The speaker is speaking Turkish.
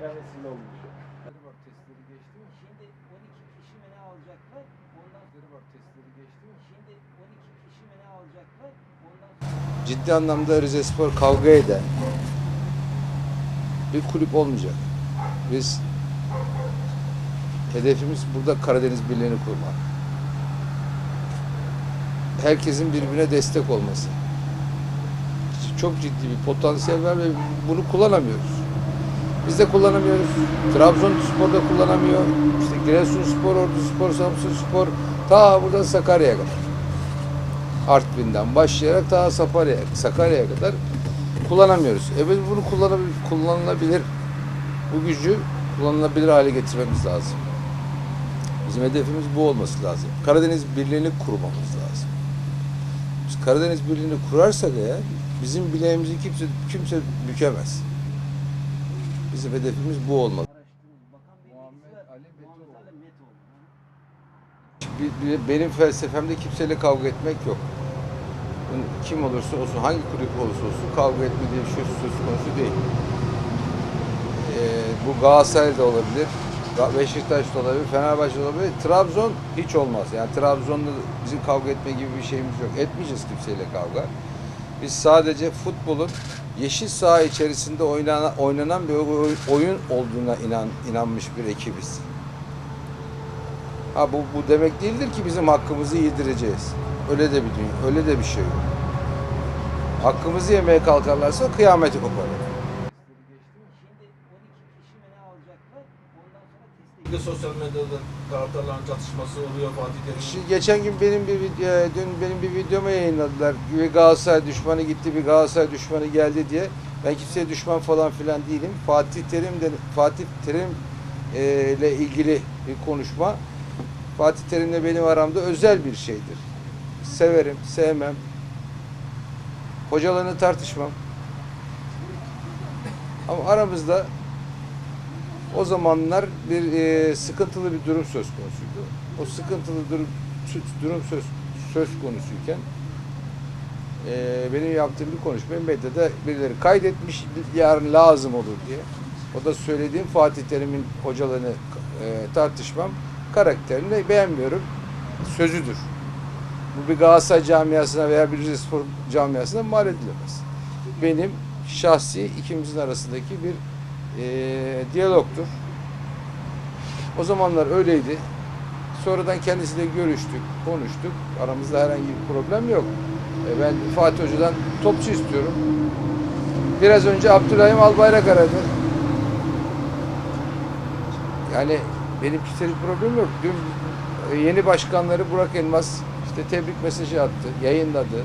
hayra vesile olmuş. Bak testleri geçti mi? Şimdi 12 kişi mi ne alacaklar? Ondan sonra testleri geçti mi? Şimdi 12 kişi mi ne alacaklar? Ondan. Ciddi anlamda Rize Spor kavga eden bir kulüp olmayacak. Biz hedefimiz burada Karadeniz Birliği'ni kurmak. Herkesin birbirine destek olması. Çok ciddi bir potansiyel var ve bunu kullanamıyoruz. Biz de kullanamıyoruz. Trabzonspor da kullanamıyor. İşte Giresunspor, Orduspor, Samsunspor ta buradan Sakarya'ya kadar. Artvin'den başlayarak ta Sakarya'ya, Sakarya'ya kadar kullanamıyoruz. E biz bunu kullanabil, kullanılabilir, bu gücü kullanılabilir hale getirmemiz lazım. Bizim hedefimiz bu olması lazım. Karadeniz Birliği'ni kurmamız lazım. Biz Karadeniz Birliği'ni kurarsak eğer bizim bileğimizi kimse kimse bükemez. Bizim hedefimiz bu olmalı. Benim felsefemde kimseyle kavga etmek yok. Kim olursa olsun, hangi kulüp olursa olsun kavga etme diye bir şey söz konusu değil. Ee, bu Galatasaray'da olabilir, Beşiktaş'ta olabilir, Fenerbahçe'de olabilir. Trabzon hiç olmaz. Yani Trabzon'da bizim kavga etme gibi bir şeyimiz yok. Etmeyeceğiz kimseyle kavga. Biz sadece futbolun yeşil saha içerisinde oynanan, oynanan bir oy- oyun olduğuna inan, inanmış bir ekibiz. Ha bu, bu demek değildir ki bizim hakkımızı yedireceğiz. Öyle de bir dünya, öyle de bir şey yok. Hakkımızı yemeye kalkarlarsa kıyameti koparır. Şimdi 12 kişi mi ne alacaklar? Ondan sonra teste Bir de sosyal medyada taraftarların çatışması oluyor Fatih Terim. Şimdi geçen gün benim bir vid- e, dün benim bir videomu yayınladılar. Bir Galatasaray düşmanı gitti, bir Galatasaray düşmanı geldi diye. Ben kimseye düşman falan filan değilim. Fatih Terim de Fatih Terim e, ile ilgili bir konuşma. Fatih Terim'le benim aramda özel bir şeydir. Severim, sevmem. Hocalarını tartışmam. Ama aramızda o zamanlar bir e, sıkıntılı bir durum söz konusuydu. O sıkıntılı durum, durum söz, söz konusuyken e, benim yaptığım bir konuşmayı medyada birileri kaydetmiş yarın lazım olur diye. O da söylediğim Fatih Terim'in hocalarını e, tartışmam karakterini beğenmiyorum. Sözüdür. Bu bir Galatasaray camiasına veya bir Rizespor camiasına mal edilemez. Benim şahsi ikimizin arasındaki bir e, diyalogtur. O zamanlar öyleydi. Sonradan kendisiyle görüştük, konuştuk. Aramızda herhangi bir problem yok. E, ben Fatih Hoca'dan topçu istiyorum. Biraz önce Abdülhaim Albayrak aradı. Yani benim kişisel bir problemim yok. Dün e, yeni başkanları Burak Elmas işte tebrik mesajı attı, yayınladı.